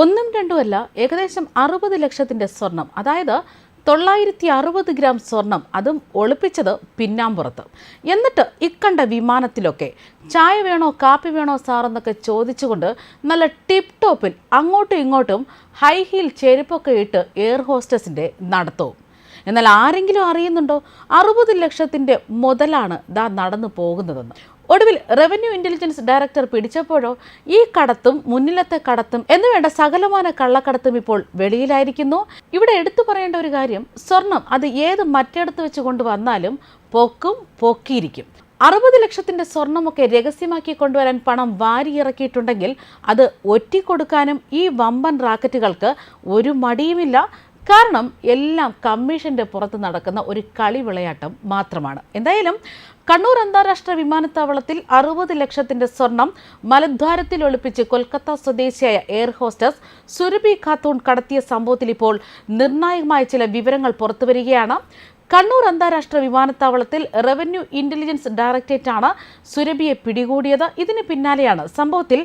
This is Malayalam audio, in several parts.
ഒന്നും രണ്ടുമല്ല ഏകദേശം അറുപത് ലക്ഷത്തിന്റെ സ്വർണം. അതായത് തൊള്ളായിരത്തി അറുപത് ഗ്രാം സ്വർണം അതും ഒളിപ്പിച്ചത് പിന്നാമ്പുറത്ത്. എന്നിട്ട് ഇക്കണ്ട വിമാനത്തിലൊക്കെ ചായ വേണോ കാപ്പി വേണോ സാറെന്നൊക്കെ ചോദിച്ചുകൊണ്ട് നല്ല ടിപ് ടോപ്പിൽ അങ്ങോട്ടും ഇങ്ങോട്ടും ഹൈ ഹീൽ ചെരുപ്പൊക്കെ ഇട്ട് എയർ ഹോസ്റ്റസിന്റെ നടത്തവും. എന്നാൽ ആരെങ്കിലും അറിയുന്നുണ്ടോ? അറുപത് ലക്ഷത്തിന്റെ മുതലാണ് ദാ നടന്നു പോകുന്നതെന്ന്. ഒടുവിൽ റവന്യൂ ഇന്റലിജൻസ് ഡയറക്ടർ പിടിച്ചപ്പോഴോ ഈ കടത്തും മുന്നിലത്തെ കടത്തും എന്ന് വേണ്ട സകലമാന കള്ളക്കടത്തും ഇപ്പോൾ വെളിയിലായിരിക്കുന്നു. ഇവിടെ എടുത്തു പറയേണ്ട ഒരു കാര്യം സ്വർണം അത് ഏത് മറ്റിടത്ത് വെച്ച് കൊണ്ടുവന്നാലും പൊക്കും പൊക്കിയിരിക്കും. അറുപത് ലക്ഷത്തിന്റെ സ്വർണമൊക്കെ രഹസ്യമാക്കി കൊണ്ടുവരാൻ പണം വാരിയിറക്കിയിട്ടുണ്ടെങ്കിൽ അത് ഒറ്റിക്കൊടുക്കാനും ഈ വമ്പൻ റാക്കറ്റുകൾക്ക് ഒരു മടിയുമില്ല. കാരണം എല്ലാം കമ്മീഷന്റെ പുറത്ത് നടക്കുന്ന ഒരു കളി വിളയാട്ടം മാത്രമാണ്. എന്തായാലും കണ്ണൂർ അന്താരാഷ്ട്ര വിമാനത്താവളത്തിൽ അറുപത് ലക്ഷത്തിന്റെ സ്വർണം മലദ്വാരത്തിൽ ഒളിപ്പിച്ച് കൊൽക്കത്ത സ്വദേശിയായ എയർ ഹോസ്റ്റസ് സുരഭി ഖാത്തൂൺ കടത്തിയ സംഭവത്തിൽ ഇപ്പോൾ നിർണായകമായ ചില വിവരങ്ങൾ പുറത്തുവരികയാണ്. കണ്ണൂർ അന്താരാഷ്ട്ര വിമാനത്താവളത്തിൽ റവന്യൂ ഇന്റലിജൻസ് ഡയറക്ടറേറ്റാണ് സുരഭിയെ പിടികൂടിയത്. ഇതിന് പിന്നാലെയാണ് സംഭവത്തിൽ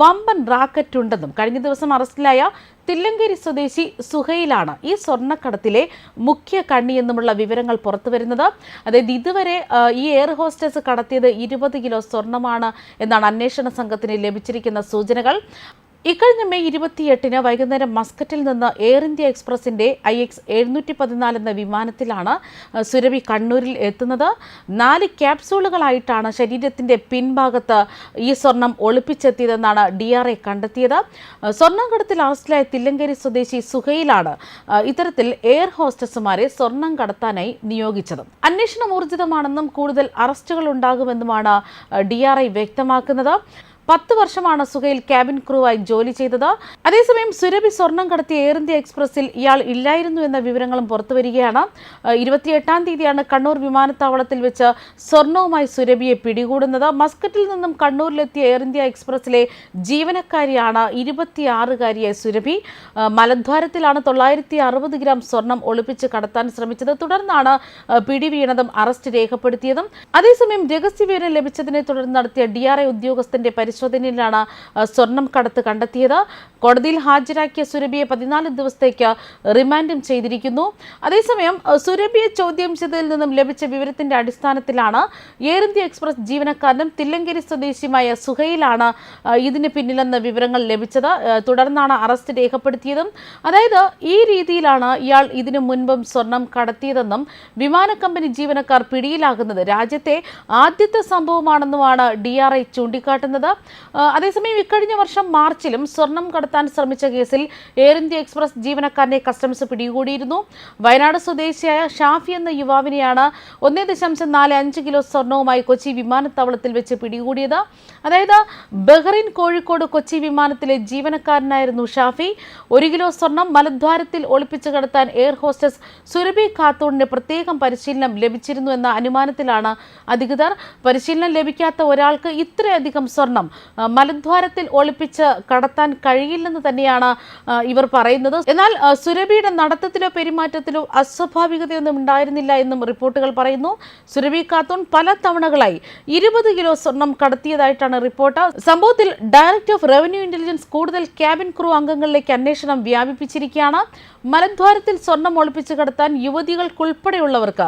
വമ്പൻ റാക്കറ്റ് ഉണ്ടെന്നും കഴിഞ്ഞ ദിവസം അറസ്റ്റിലായ തില്ലങ്കേരി സ്വദേശി സുഹയിലാണ് ഈ സ്വർണക്കടത്തിലെ മുഖ്യ കണ്ണിയെന്നുമുള്ള വിവരങ്ങൾ പുറത്തുവരുന്നത് അതായത് ഇതുവരെ ഈ എയർ ഹോസ്റ്റസ് കടത്തിയത് ഇരുപത് കിലോ സ്വർണമാണ് എന്നാണ് അന്വേഷണ സംഘത്തിന് ലഭിച്ചിരിക്കുന്ന സൂചനകൾ. ഇക്കഴിഞ്ഞ മെയ് ഇരുപത്തിയെട്ടിന് വൈകുന്നേരം മസ്കറ്റിൽ നിന്ന് എയർ ഇന്ത്യ എക്സ്പ്രസിന്റെ ഐ എക്സ് എഴുന്നൂറ്റി പതിനാല് എന്ന വിമാനത്തിലാണ് സുരഭി കണ്ണൂരിൽ എത്തുന്നത്. നാല് ക്യാപ്സൂളുകളായിട്ടാണ് ശരീരത്തിന്റെ പിൻഭാഗത്ത് ഈ സ്വർണം ഒളിപ്പിച്ചെത്തിയതെന്നാണ് ഡി ആർ എ കണ്ടെത്തിയത്. ആ, സ്വർണം കടത്തിൽ അറസ്റ്റിലായ തില്ലങ്കേരി സ്വദേശി സുഹയിലാണ് ഇത്തരത്തിൽ എയർ ഹോസ്റ്റസുമാരെ സ്വർണം കടത്താനായി നിയോഗിച്ചത്. അന്വേഷണം ഊർജിതമാണെന്നും കൂടുതൽ അറസ്റ്റുകൾ ഉണ്ടാകുമെന്നുമാണ് ഡി ആർ ഐ വ്യക്തമാക്കുന്നത്. പത്ത് വർഷമാണ് സുഹൈൽ ക്യാബിൻ ക്രൂവായി ജോലി ചെയ്തത്. അതേസമയം സുരഭി സ്വർണം കടത്തിയ എയർ ഇന്ത്യ എക്സ്പ്രസിൽ ഇയാൾ ഇല്ലായിരുന്നു എന്ന വിവരങ്ങളും പുറത്തുവരികയാണ് ഇരുപത്തിയെട്ടാം തീയതിയാണ് കണ്ണൂർ വിമാനത്താവളത്തിൽ വെച്ച് സ്വർണവുമായി സുരഭിയെ പിടികൂടുന്നത്. മസ്കറ്റിൽ നിന്നും കണ്ണൂരിലെത്തിയ എയർ ഇന്ത്യ എക്സ്പ്രസിലെ ജീവനക്കാരിയാണ് ഇരുപത്തിയാറുകാരിയായ സുരഭി. മലദ്വാരത്തിലാണ് തൊള്ളായിരത്തി അറുപത് ഗ്രാം സ്വർണം ഒളിപ്പിച്ച് കടത്താൻ ശ്രമിച്ചത്. തുടർന്നാണ് പിടിവീണതും പിടി വീണതും അറസ്റ്റ് രേഖപ്പെടുത്തിയതും. അതേസമയം രഹസ്യവിവരം ലഭിച്ചതിനെ തുടർന്ന് നടത്തിയ ഡി ഉദ്യോഗസ്ഥന്റെ പരിശോധനയിലാണ് സ്വർണം കടത്ത് കണ്ടെത്തിയത്. കോടതിയിൽ ഹാജരാക്കിയ സുരഭിയെ പതിനാല് ദിവസത്തേക്ക് റിമാൻഡും ചെയ്തിരിക്കുന്നു. അതേസമയം സുരഭിയെ ചോദ്യം ചെയ്തതിൽ നിന്നും ലഭിച്ച വിവരത്തിന്റെ അടിസ്ഥാനത്തിലാണ് എയർ ഇന്ത്യ എക്സ്പ്രസ് ജീവനക്കാരനും തില്ലങ്കേരി സ്വദേശിയുമായ സുഹയിലാണ് ഇതിന് പിന്നിലെന്ന വിവരങ്ങൾ ലഭിച്ചത്. തുടർന്നാണ് അറസ്റ്റ് രേഖപ്പെടുത്തിയതും. അതായത് ഈ രീതിയിലാണ് ഇയാൾ ഇതിനു മുൻപും സ്വർണം കടത്തിയതെന്നും വിമാന കമ്പനി ജീവനക്കാർ പിടിയിലാകുന്നത്. രാജ്യത്തെ ആദ്യത്തെ സംഭവമാണെന്നുമാണ് ഡി ആർ ഐ ചൂണ്ടിക്കാട്ടുന്നത്. അതേസമയം ഇക്കഴിഞ്ഞ വർഷം മാർച്ചിലും സ്വർണം കടത്താൻ ശ്രമിച്ച കേസിൽ എയർ ഇന്ത്യ എക്സ്പ്രസ് ജീവനക്കാരനെ കസ്റ്റംസ് പിടികൂടിയിരുന്നു. വയനാട് സ്വദേശിയായ ഷാഫി എന്ന യുവാവിനെയാണ് ഒന്നേ ദശാംശം നാല് അഞ്ച് കിലോ സ്വർണവുമായി കൊച്ചി വിമാനത്താവളത്തിൽ വെച്ച് പിടികൂടിയത്. അതായത് ബഹ്റിൻ കോഴിക്കോട് കൊച്ചി വിമാനത്തിലെ ജീവനക്കാരനായിരുന്നു ഷാഫി. ഒരു കിലോ സ്വർണം മലദ്വാരത്തിൽ ഒളിപ്പിച്ച് കടത്താൻ എയർ ഹോസ്റ്റസ് സുരഭി ഖാത്തൂണിന് പ്രത്യേകം പരിശീലനം ലഭിച്ചിരുന്നു എന്ന അനുമാനത്തിലാണ് അധികൃതർ. പരിശീലനം ലഭിക്കാത്ത ഒരാൾക്ക് ഇത്രയധികം സ്വർണം മലദ്വാരത്തിൽ ഒളിപ്പിച്ച് കടത്താൻ കഴിയില്ലെന്ന് തന്നെയാണ് ഇവർ പറയുന്നത്. എന്നാൽ സുരഭിയുടെ നടത്തത്തിലോ പെരുമാറ്റത്തിലോ അസ്വാഭാവികതയൊന്നും ഉണ്ടായിരുന്നില്ല എന്നും റിപ്പോർട്ടുകൾ പറയുന്നു. സുരഭി കാത്തൂൺ പല തവണകളായി ഇരുപത് കിലോ സ്വർണം കടത്തിയതായിട്ടാണ് റിപ്പോർട്ട്. സംഭവത്തിൽ ഡയറക്ടർ ഓഫ് റവന്യൂ ഇന്റലിജൻസ് കൂടുതൽ ക്യാബിൻ ക്രൂ അംഗങ്ങളിലേക്ക് അന്വേഷണം വ്യാപിപ്പിച്ചിരിക്കുകയാണ്. മലദ്വാരത്തിൽ സ്വർണം ഒളിപ്പിച്ച് കടത്താൻ യുവതികൾക്കുൾപ്പെടെയുള്ളവർക്ക്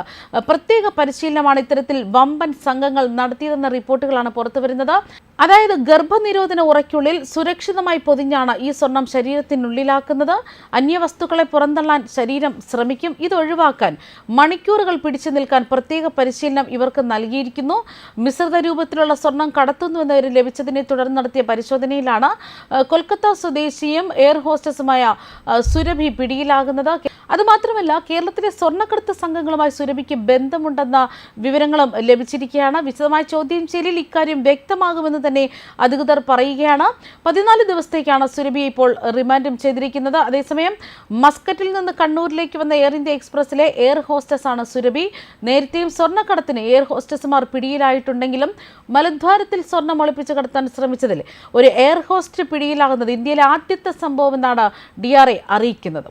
പ്രത്യേക പരിശീലനമാണ് ഇത്തരത്തിൽ വമ്പൻ സംഘങ്ങൾ നടത്തിയതെന്ന റിപ്പോർട്ടുകളാണ് പുറത്തുവരുന്നത്. അതായത് ഗർഭനിരോധന ഉറയ്ക്കുള്ളിൽ സുരക്ഷിതമായി പൊതിഞ്ഞാണ് ഈ സ്വർണം ശരീരത്തിനുള്ളിലാക്കുന്നത്. അന്യവസ്തുക്കളെ പുറന്തള്ളാൻ ശരീരം ശ്രമിക്കും. ഇത് ഒഴിവാക്കാൻ മണിക്കൂറുകൾ പിടിച്ചു നിൽക്കാൻ പ്രത്യേക പരിശീലനം ഇവർക്ക് നൽകിയിരിക്കുന്നു. മിശ്രിത രൂപത്തിലുള്ള സ്വർണം കടത്തുന്നുവെന്നവർ ലഭിച്ചതിനെ തുടർന്ന് നടത്തിയ പരിശോധനയിലാണ് കൊൽക്കത്ത സ്വദേശിയും എയർ ഹോസ്റ്റസുമായ സുരഭി പിടിയിലാകുന്നത്. അതുമാത്രമല്ല കേരളത്തിലെ സ്വർണക്കടത്ത് സംഘങ്ങളുമായി സുരഭിക്ക് ബന്ധമുണ്ടെന്ന വിവരങ്ങളും ലഭിച്ചിരിക്കുകയാണ്. വിശദമായ ചോദ്യം ചെയ്യലിൽ ഇക്കാര്യം വ്യക്തമാകുമെന്ന് തന്നെ അധികൃതർ പറയുകയാണ്. പതിനാല് ദിവസത്തേക്കാണ് സുരഭിയെ ഇപ്പോൾ റിമാൻഡും ചെയ്തിരിക്കുന്നത്. അതേസമയം മസ്കറ്റിൽ നിന്ന് കണ്ണൂരിലേക്ക് വന്ന എയർ ഇന്ത്യ എക്സ്പ്രസിലെ എയർ ഹോസ്റ്റസ് ആണ് സുരഭി. നേരത്തെയും സ്വർണക്കടത്തിന് എയർ ഹോസ്റ്റസുമാർ പിടിയിലായിട്ടുണ്ടെങ്കിലും മലദ്വാരത്തിൽ സ്വർണം ഒളിപ്പിച്ച് കടത്താൻ ശ്രമിച്ചതിൽ ഒരു എയർ ഹോസ്റ്റ് പിടിയിലാകുന്നത് ഇന്ത്യയിലെ ആദ്യത്തെ സംഭവമെന്നാണ് ഡി ആർ എ അറിയിക്കുന്നത്.